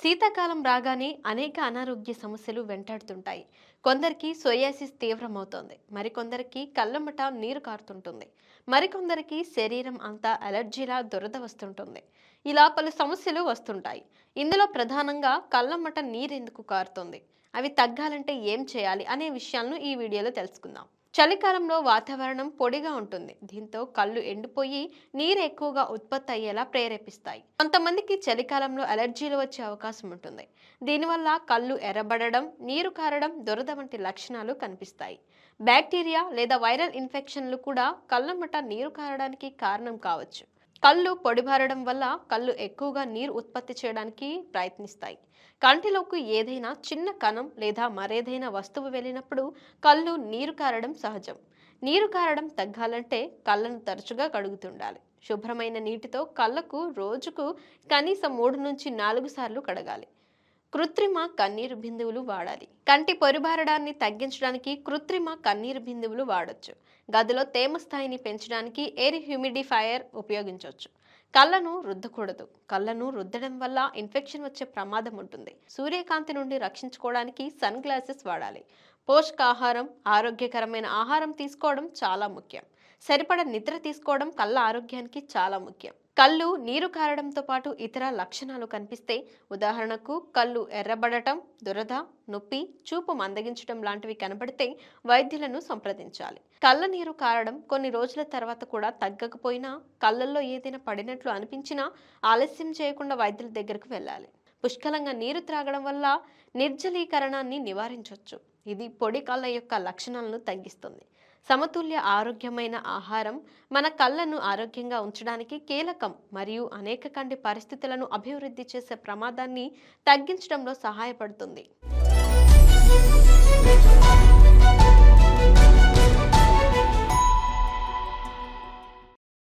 శీతాకాలం రాగానే అనేక అనారోగ్య సమస్యలు వెంటాడుతుంటాయి. కొందరికి సోయాసిస్ తీవ్రమవుతోంది. మరికొందరికి కళ్ళమట నీరు కారుతుంటుంది. మరికొందరికి శరీరం అంతా అలర్జీలా దురద వస్తుంటుంది. ఇలా పలు సమస్యలు వస్తుంటాయి. ఇందులో ప్రధానంగా కళ్ళమట నీరెందుకు కారుతుంది? అవి తగ్గాలంటే ఏం చేయాలి? అనే విషయాలను ఈ వీడియోలో తెలుసుకుందాం. చలికాలంలో వాతావరణం పొడిగా ఉంటుంది. దీంతో కళ్ళు ఎండిపోయి నీరు ఎక్కువగా ఉత్పత్తి అయ్యేలా ప్రేరేపిస్తాయి. కొంతమందికి చలికాలంలో అలర్జీలు వచ్చే అవకాశం ఉంటుంది. దీనివల్ల కళ్ళు ఎర్రబడడం నీరు కారడం దురద వంటి లక్షణాలు కనిపిస్తాయి. బ్యాక్టీరియా లేదా వైరల్ ఇన్ఫెక్షన్లు కూడా కళ్ళమ్మట నీరు కారడానికి కారణం కావచ్చు. కళ్ళు పొడిబారడం వల్ల కళ్ళు ఎక్కువగా నీరు ఉత్పత్తి చేయడానికి ప్రయత్నిస్తాయి. కంటిలోకి ఏదైనా చిన్న కణం లేదా మరేదైనా వస్తువు వెళ్ళినప్పుడు కళ్ళు నీరు కారడం సహజం. నీరు కారడం తగ్గాలంటే కళ్ళను తరచుగా కడుగుతుండాలి. శుభ్రమైన నీటితో కళ్ళకు రోజుకు కనీసం మూడు నుంచి నాలుగు సార్లు కడగాలి. కృత్రిమ కన్నీరు బిందువులు వాడాలి. కంటి పొరుబారడాన్ని తగ్గించడానికి కృత్రిమ కన్నీరు బిందువులు వాడచ్చు. గదిలో తేమ స్థాయిని పెంచడానికి ఎయిర్ హ్యూమిడిఫైయర్ ఉపయోగించవచ్చు కళ్ళను రుద్దకూడదు. కళ్ళను రుద్దడం వల్ల ఇన్ఫెక్షన్ వచ్చే ప్రమాదం ఉంటుంది. సూర్యకాంతి నుండి రక్షించుకోవడానికి సన్ గ్లాసెస్ వాడాలి. పోషకాహారం ఆరోగ్యకరమైన ఆహారం తీసుకోవడం చాలా ముఖ్యం. సరిపడ నిద్ర తీసుకోవడం కళ్ళ ఆరోగ్యానికి చాలా ముఖ్యం. కళ్ళు నీరు కారడంతో పాటు ఇతర లక్షణాలు కనిపిస్తే ఉదాహరణకు కళ్ళు ఎర్రబడటం దురద నొప్పి చూపు మందగించడం లాంటివి కనబడితే వైద్యులను సంప్రదించాలి. కళ్ళ నీరు కారడం కొన్ని రోజుల తర్వాత కూడా తగ్గకపోయినా కళ్ళల్లో ఏదైనా పడినట్లు అనిపించినా ఆలస్యం చేయకుండా వైద్యుల దగ్గరకు వెళ్ళాలి. పుష్కలంగా నీరు త్రాగడం వల్ల నిర్జలీకరణాన్ని నివారించవచ్చు ఇది పొడి కళ్ళ యొక్క లక్షణాలను తగ్గిస్తుంది. సమతుల్య ఆరోగ్యమైన ఆహారం మన కళ్ళను ఆరోగ్యంగా ఉంచడానికి కీలకం మరియు అనేక కంటి పరిస్థితులను అభివృద్ధి చేసే ప్రమాదాన్ని తగ్గించడంలో సహాయపడుతుంది.